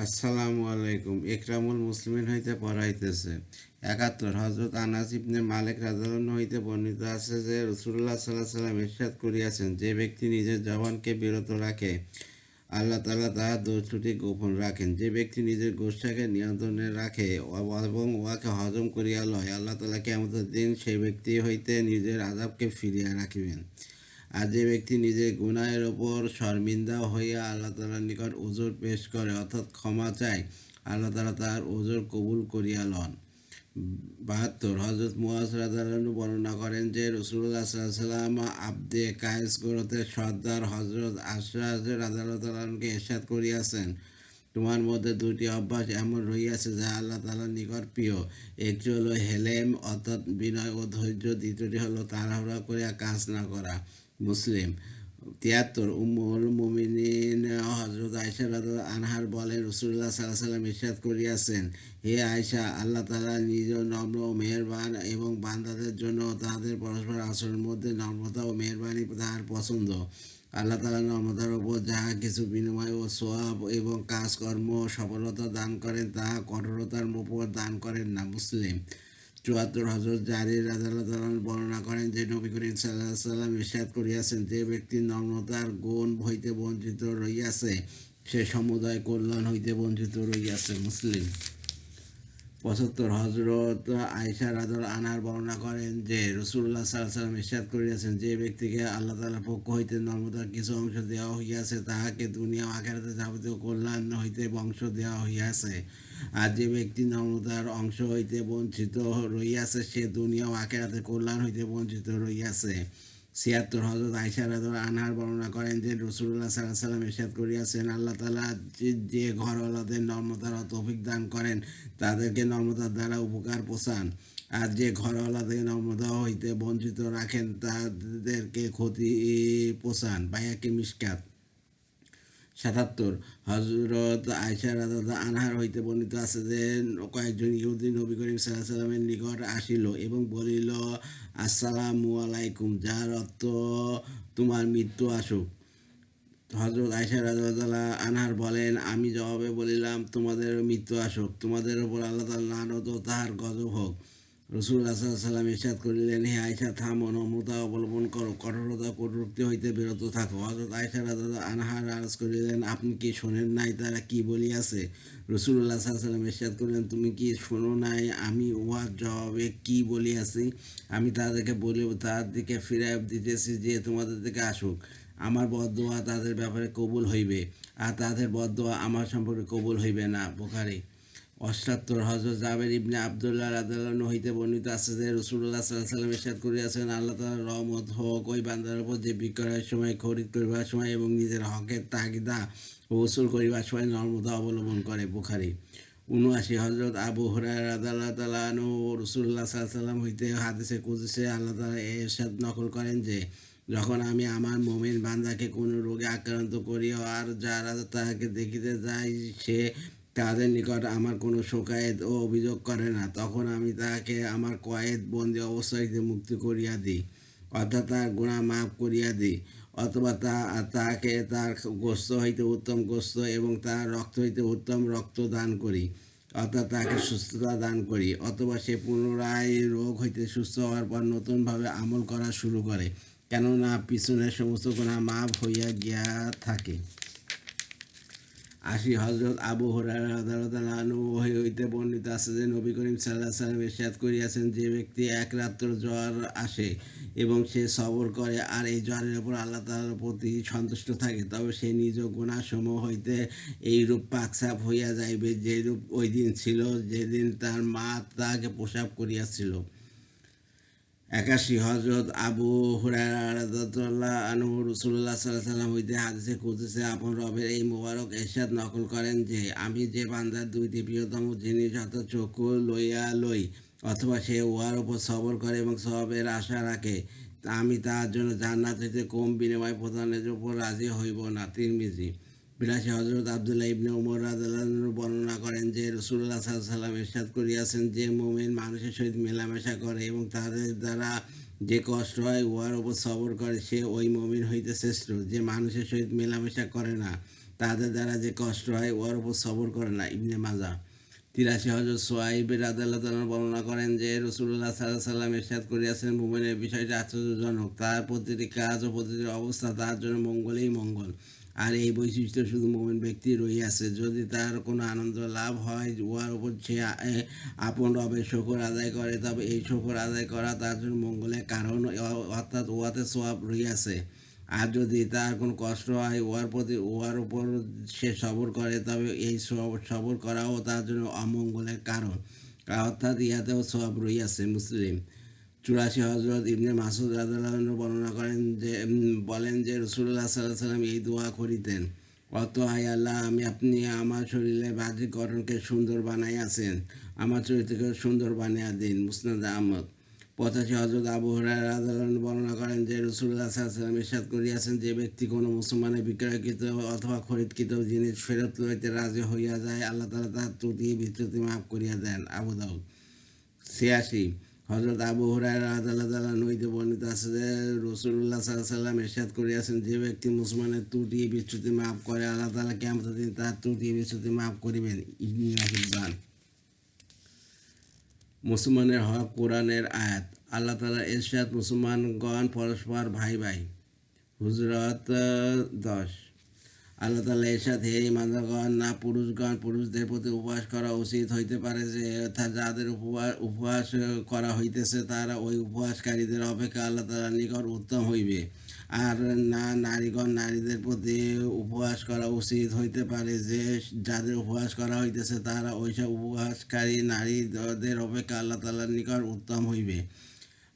আসসালামু আলাইকুম। একরামুল মুসলিমিন হইতে পড়াইতেছে। একাত্তর হজরত আনাস ইবনে মালিক রাজালন হইতে বর্ণিত আছে যে রসুল্লাহ সাল্লাহ সাল্লাম ইরশাদ করিয়াছেন, যে ব্যক্তি নিজের জবানকে বিরত রাখে, আল্লাহ তালা তাহার দোষ ত্রুটি গোপন রাখেন। যে ব্যক্তি নিজের গোষ্ঠাকে নিয়ন্ত্রণে রাখে এবং উহাকে হজম করিয়া লয়, আল্লাহ তাআলা কেমন দিন সেই ব্যক্তি হইতে নিজের আজাবকে ফিরিয়া রাখিবেন। আর যে ব্যক্তি নিজের গুনাহের ওপর শর্মিন্দা হইয়া আল্লাহ তালার নিকট ওজোর পেশ করে, অর্থাৎ ক্ষমা চায়, আল্লাহ তালা তার ওজোর কবুল করিয়া লন। বাহাত্তর হজরত মুয়াজ বর্ণনা করেন যে রসুল্লাহ সাল্লাম আব্দে কায়েস গোরতের সর্দার হজরত আশরাজ রাজালকে এরশাদ করিয়াছেন। তোমার মধ্যে দুটি অভ্যাস এমন রহিয়াছে যা আল্লাহ তালার নিকট প্রিয়। একটি হলো হেলেম, অর্থাৎ বিনয় ও ধৈর্য। দ্বিতীয়টি হলো তাড়াহুড়া করিয়া কাজ না করা। মুসলিম। তিয়াত্তর, উম্মুল মুমিনিন হজরত আয়সা রাদা আনহার বলেন রসুল্লাহ সাল্লাহ সাল্লাম ইরশাদ করিয়াছেন, হে আয়সা আল্লাহ তালা নিজ নম্র ও মেহেরবান এবং বান্দাদের জন্য তাদের পরস্পর আচরণের মধ্যে নম্রতা ও মেহরবানি তাহার পছন্দ। আল্লাহ তালা নম্রতার ওপর যাহা কিছু বিনিময় ও সোয়াব এবং কাজকর্ম সফলতা দান করেন, তাহা কঠোরতার উপর দান করেন না। মুসলিম। চুয়াত্তর হজরত জারির আদালত বর্ণনা করেন যে, নবী করিম সাল্লাহ সাল্লাম ইরশাদ করিয়াছেন যে ব্যক্তি নম্রতার গুণ হইতে বঞ্চিত রইয়াছে, সে সমুদায় কল্যাণ হইতে বঞ্চিত রইয়াছে মুসলিম। পঁচাত্তর হজরত আয়সা রাদল আনার বর্ণনা করেন যে রসুল্লাহ সাল্লাহ সাল্লাম ইরশাদ করিয়াছেন যে ব্যক্তিকে আল্লাহ তালার পক্ষ হইতে নম্রতার কিছু অংশ দেওয়া হইয়াছে, তাহাকে দুনিয়া আখেরাতে যাবতীয় কল্যাণ হইতে বংশ দেওয়া হইয়াছে। আর যে ব্যক্তি নম্রতার অংশ হইতে বঞ্চিত রইয়াছে, সে দুনিয়া ও আখেরাতে কল্যাণ হইতে বঞ্চিত রইয়াছে। ছিয়াত্তর হজরত আয়সা রাদর আনহার বর্ণনা করেন যে রসুল্লাহ সাল্লাহ সাল্লাম ইরশাদ করিয়াছেন, আল্লাহ তালা যে ঘরওয়ালাদের নম্রতার তৌফিক দান করেন, তাদেরকে নম্রতার দ্বারা উপকার পোষান। আর যে ঘরওয়ালাদের নম্রতা হইতে বঞ্চিত রাখেন, তাদেরকে ক্ষতি পোষান বায়াকে মিসকাত সাতাত্তর। হজরত আয়সা রাদা আনহার হইতে বর্ণিত আছে যে, কয়েকজন ইহুদি নবী করিম সাল্লাহ সাল্লামের নিকট আসিল এবং বলিল, আসসালামু আলাইকুম, যার অর্থ তোমার মৃত্যু আসুক। হজরত আয়সা রাজা আনহার বলেন, আমি জবাবে বলিলাম, তোমাদের মৃত্যু আসুক। তোমাদের ওপর আল্লাহ তাল্লাহ ও তাহার গজব হোক। রসুল সাল্লাম ইরশাদ করিলেন, হে আয়সা থামো, নম্রতা অবলম্বন করো, কঠোরতা কটূক্তি হইতে বিরত থাকো। হজরত আয়সা রাজা আনহার আরজ করিলেন, আপনি কি শোনেন নাই তারা কি বলিয়াছে? রসুল্লাহ সাল্লাম ইরশাদ করিলেন, তুমি কি শোনো নাই আমি উহার জবাবে কি বলিয়াছি? আমি তাদেরকে বলি, তার দিকে ফিরাই দিতেছি যে তোমাদের দিকে আসুক। আমার বদোয়া তাদের ব্যাপারে কবুল হইবে, আর তাদের বদোয়া আমার সম্পর্কে কবুল হইবে না। বোখারি অষ্টাত্তর হজরত জাবের ইবনে আবদুল্লাহ রাদাল্লাহ হইতে বর্ণিত আছে যে রসুল্লাহ সাল্লাহ সাল্লাম ইরশাদ করিয়াছেন, আল্লাহ তালার রহমত হোক, ওই বান্দার উপর যে বিক্রয়ের সময়, খরিদ করিবার সময় এবং নিজের হকের তাগিদা ওসুল করিবার সময় নর্মদা অবলম্বন করে বুখারি। উনআশি হজরত আবু হরার আদাল্লাহ তালানু রসুল্লাহ সাল্লাহ সাল্লাম হইতে হাদিসে কুদিসে আল্লাহ তালা এরশাদ নকল করেন যে, যখন আমি আমার মমিন বান্দাকে কোনো রোগে আক্রান্ত করি আর যারা তাহাকে দেখিতে যাই সে তাদের নিকট আমার কোনো শোকায়েত ও অভিযোগ করে না। তখন আমি তাকে আমার কয়েদ বন্দি অবস্থায় মুক্তি করিয়া দিই, অর্থাৎ তার গুণা মাফ করিয়া দিই, অথবা তা, তাকে তার গোস্ত হইতে উত্তম গোস্ত এবং তার রক্ত হইতে উত্তম রক্ত দান করি, অর্থাৎ তাকে সুস্থতা দান করি, অথবা সে পুনরায় রোগ হইতে সুস্থ হওয়ার পর নতুনভাবে আমল করা শুরু করে, কেননা পিছনের সমস্ত গুণা মাফ হইয়া গিয়া থাকে। আশি হজরত আবু হরার হইতে বর্ণিত আছে যে নবী করিম সাল্লাহ সাল্লাম ইরশাদ করিয়াছেন যে ব্যক্তি এক রাত্র জ্বর আসে এবং সে সবর করে আর এই জ্বরের ওপর আল্লাহ তালার প্রতি সন্তুষ্ট থাকে, তবে সে নিজ গুণাসমূহ হইতে এইরূপ পাকসাপ হইয়া যাইবে যেরূপ ওই দিন ছিল, যেদিন তার মা তাকে প্রসাব করিয়াছিল। একাশি হজরত আবু সাল্লাম হইতে হাদিসে কুদিসে আপন রবের এই মোবারক এরশাদ নকল করেন যে, আমি যে বান্দার দুইটি প্রিয়তম জিনিস অত চক্ষু লইয়া লই অথবা সে উহার ওপর সবর করে এবং সবের আশা রাখে আমি তার জন্য জান্নাত হইতে কম বিনিময় প্রদানের উপর রাজি হইব না। তিরমিজি বিলাসী হজরত আবদুল্লাহ ইবনে উমর রাদাল্লাহ বর্ণনা করেন যে রসুল্লাহ সাল্লাম ইরশাদ করিয়াছেন যে মোমেন মানুষের সহিত মেলামেশা করে এবং তাদের দ্বারা যে কষ্ট হয় উহার ওপর সবর করে, সে ওই মমিন হইতে শ্রেষ্ঠ যে মানুষের সহিত মেলামেশা করে না। তাদের দ্বারা যে কষ্ট হয় ওর উপর সবর করে না, ইবনে মাজা তিরাশি হজর সোয়াইবের আদালত বর্ণনা করেন যে রসুল্লাহ সাল্লাহ সাল্লাম এরশাদ করিয়াছেন ভূমনের বিষয়টি আশ্চর্যজনক। তার প্রতিটি কাজ ও প্রতিটি অবস্থা তার জন্য মঙ্গলেই মঙ্গল। আর এই বৈশিষ্ট্য শুধু মোমেন ব্যক্তি রইয়াছে যদি তার কোনো আনন্দ লাভ হয়, উহার উপর সে আপন রবের শকর আদায় করে, তবে এই শকর আদায় করা তার জন্য মঙ্গলের কারণ অর্থাৎ উহাতে সোয়াব রইয়াছে আর যদি তার কোনো কষ্ট হয়, উহার প্রতি, উহার উপর সে সবর করে, তবে এই সব- সবর করাও তার জন্য অমঙ্গলের কারণ। অর্থাৎ ইহাতেও সব রইয়াছে মুসলিম। চুরাশি হজরত ইবনে মাসুদ রাজাল্লাহ বর্ণনা করেন যে বলেন যে রসুল্লাহ সাল্লাহ সাল্লাম এই দোয়া করিতেন। অত হাই আল্লাহ, আমি আপনি আমার শরীরে বাহ্যিক গঠনকে সুন্দর বানাইয়াছেন আমার চরিত্রকে সুন্দর বানিয়ে দিন। মুসনাদ আহমদ। পঁচাশি হজরত আবু রাদিয়াল্লাহু বর্ণনা করেন যে রসুল্লাহ সাল্লাম ইরশাদ করিয়াছেন যে, ব্যক্তি কোনো মুসলমানের বিক্রয়কৃত অথবা খরিদকৃত জিনিস ফেরত লইতে রাজি হইয়া যায়, আল্লাহ তালা তার ত্রুটি বিচ্যুতি মাফ করিয়া দেন। আবু দাউদ ছিয়াশি। হজরত আবু হুরায় রাজাল্লাহ নইতে বর্ণিত আছে যে রসুল্লাহ সাল্লাম এরশাদ করিয়াছেন, যে ব্যক্তি মুসলমানের ত্রুটি বিচ্যুতি মাফ করে, আল্লাহ তালা কেমন দিন তার ত্রুটি বিচ্যুতি মাফ করিবেন। ইবনে হিব্বান মুসলমানের হক কোরআনের আয়াত। আল্লাহ তালা এরশাদ মুসলমানগণ পরস্পর ভাই ভাই হুজরত দশ। আল্লাহ তালা এরশাদ, হে ইমানগণ না পুরুষগণ পুরুষদের প্রতি উপবাস করা উচিত হইতে পারে যে, অর্থাৎ যাদের উপবাস উপবাস করা হইতেছে তারা ওই উপবাসকারীদের অপেক্ষা আল্লাহ তালার নিকট উত্তম হইবে। আর না, নারীগণ নারীদের প্রতি উপবাস করা উচিত হইতে পারে যে, যাদের উপবাস করা হইতেছে তারা ওইসব উপবাসকারী নারীদের অপেক্ষা আল্লাহ তালার নিকট উত্তম হইবে।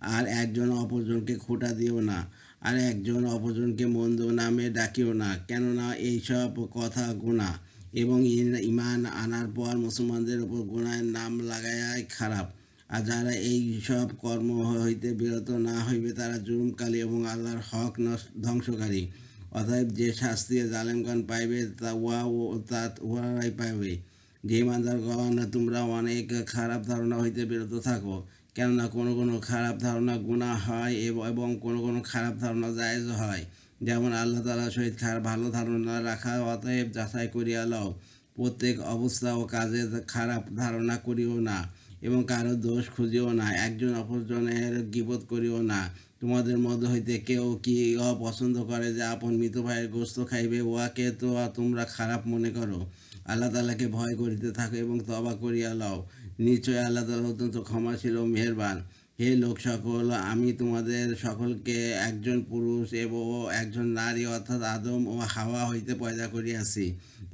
আর একজন অপরজনকে খোটা দিও না। আর একজন অপরজনকে মন্দ নামে ডাকিও না, কেননা এইসব কথা গুণা এবং ইমান আনার পর মুসলমানদের উপর গুণায় নাম লাগাই খারাপ। আর যারা এই সব কর্ম হইতে বিরত না হইবে, তারা জুলুমকারী এবং আল্লাহর হক ধ্বংসকারী। অতএব যে শাস্তি জালেমগণ পাইবে, তা উহা ও- তা উহারাই পাইবে। যে ইমানদারগণ, তোমরা অনেক খারাপ ধারণা হইতে বিরত থাকো। কেননা কোনো কোনো খারাপ ধারণা গুণা হয় এবং কোনো কোনো খারাপ ধারণা জায়েজ হয়। যেমন আল্লাহ তালার সহিত ভালো ধারণা রাখা, অতএব যাচাই করিয়া লও। প্রত্যেক অবস্থা ও কাজে খারাপ ধারণা করিও না এবং কারও দোষ খুঁজিও না। একজন অপরজনের গিবত করিও না। তোমাদের মধ্যে হইতে কেউ কি অপছন্দ করে যে আপন মৃত ভাইয়ের গোস্ত খাইবে? উহাকে তো? তোমরা খারাপ মনে করো। আল্লাহ তালাকে ভয় করিতে থাকো এবং তবা করিয়া লও। নিশ্চয় আল্লাহ তালা অত্যন্ত ক্ষমাশীল ও মেহেরবান। হে লোক সকল, আমি তোমাদের সকলকে একজন পুরুষ এবং একজন নারী অর্থাৎ আদম ও হাওয়া হইতে পয়দা করিয়াছি।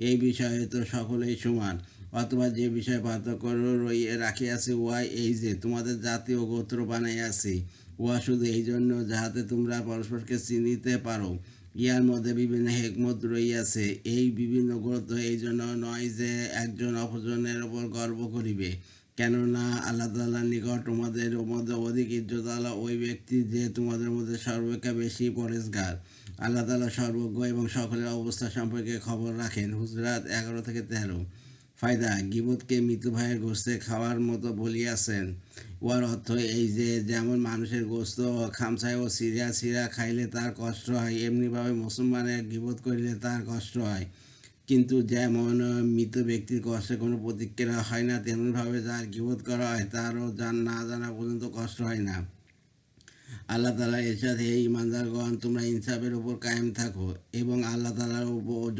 এই বিষয়ে তো সকলেই সমান। অথবা যে বিষয়ে পার্থক্য রাখিয়াছি উহাই এই যে, তোমাদের জাতি ও গোত্র বানাইয়াছি। উহা শুধু এই জন্য যাহাতে তোমরা পরস্পরকে চিনিতে পারো। ইহার মধ্যে বিভিন্ন হেকমত রইয়াছে এই বিভিন্ন গুরুত্ব এই জন্য নয় যে একজন অপজনের ওপর গর্ব করিবে। কেননা আল্লাহ তাল্লাহ নিকট তোমাদের মধ্যে অধিক ইজ্জত আল্লাহ ওই ব্যক্তি যে তোমাদের মধ্যে সর্বাপেক্ষা বেশি পরেশগার। আল্লাহ তালা সর্বজ্ঞ এবং সকলের অবস্থা সম্পর্কে খবর রাখেন। হুজরাত এগারো থেকে তেরো। ফায়দা, গিবতকে মৃত ভাইয়ের গোস্তে খাওয়ার মতো বলিয়াছেন। ওর অর্থ এই যে, যেমন মানুষের গোস্ত খামসায় ও সিরিয়া সিরা খাইলে তার কষ্ট হয়, এমনিভাবে মুসলমানের গিবত করিলে তার কষ্ট হয়। কিন্তু যেমন মৃত ব্যক্তির কষ্টে কোনো প্রতিক্রিয়া হয় না, তেমনভাবে যার গিবত করা হয়, তারও জান না জানা পর্যন্ত কষ্ট হয় না। আল্লাহ তালা এর সাথে এই ইমানদারগণ তোমরা ইনসাফের উপর কায়েম থাকো এবং আল্লাহ তালার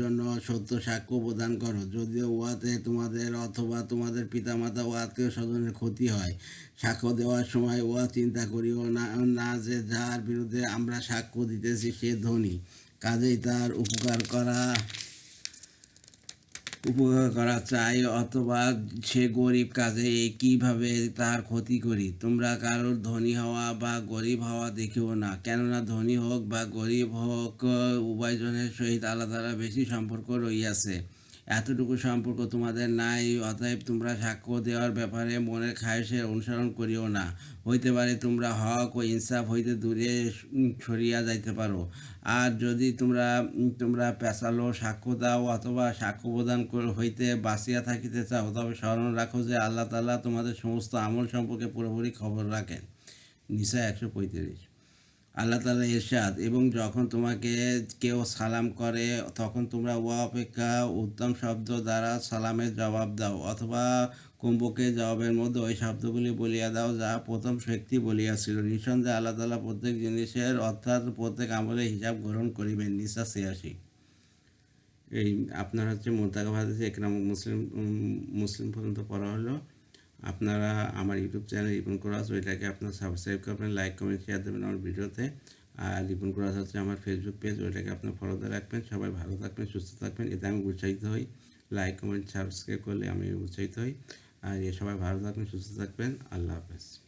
জন্য সত্য সাক্ষ্য প্রদান করো। যদিও উহাতে তোমাদের অথবা তোমাদের পিতামাতা ও আত্মীয় স্বজনের ক্ষতি হয়, সাক্ষ্য দেওয়ার সময় উহা চিন্তা করিও না না যে যার বিরুদ্ধে আমরা সাক্ষ্য দিতেছি সে ধনী। কাজেই তার উপকার করা উপকার করা চাই অথবা সে গরিব কাজে একইভাবে তার ক্ষতি করি? তোমরা কারোর ধনী হওয়া বা গরিব হওয়া দেখিও না। কেননা ধনী হোক বা গরিব হোক, উভয়জনের সহিত আলাদা বেশি সম্পর্ক রইয়াছে এতটুকু সম্পর্ক তোমাদের নাই, অতএব তোমরা সাক্ষ্য দেওয়ার ব্যাপারে মনের খায়সের অনুসরণ করিও না। হইতে পারে তোমরা হক ও ইনসাফ হইতে দূরে সরিয়া যাইতে পারো। আর যদি তোমরা তোমরা পেশালো সাক্ষ্য দাও অথবা সাক্ষ্য প্রদান হইতে বাঁচিয়া থাকিতে চাও, তবে স্মরণ রাখো যে আল্লাহ তাআলা তোমাদের সমস্ত আমল সম্পর্কে পুরোপুরি খবর রাখেন। নিশা একশো পঁয়ত্রিশ। আল্লাহ তালা এরশাদ এবং যখন তোমাকে কেউ সালাম করে, তখন তোমরা ও অপেক্ষা উত্তম শব্দ দ্বারা সালামের জবাব দাও অথবা কুম্ভকে জবাবের মধ্যে ওই শব্দগুলি বলিয়া দাও যা প্রথম ব্যক্তি বলিয়াছিল। নিঃসন্দেহে আল্লাহ তালা প্রত্যেক জিনিসের অর্থাৎ প্রত্যেক আমলের হিসাব গ্রহণ করিবেন। নিশা ছিয়াশি। এই আপনার হচ্ছে মোদ্দাকা ভারতে একরাম মুসলিম মুসলিম পর্যন্ত পড়া হলো। আপনারা আমার ইউটিউব চ্যানেল রিপন ক্রস, ওইটাকে আপনারা সাবস্ক্রাইব করবেন লাইক কমেন্ট শেয়ার দেবেন আমার ভিডিওতে। আর রিপন ক্রস হচ্ছে আমার ফেসবুক পেজ ওইটাকে আপনার ফলোতে রাখবেন। সবাই ভালো থাকবেন, সুস্থ থাকবেন। এতে আমি উৎসাহিত হই। লাইক কমেন্ট সাবস্ক্রাইব করলে আমি উৎসাহিত হই। আর এ সবাই ভালো থাকবেন, সুস্থ থাকবেন। আল্লাহ হাফেজ।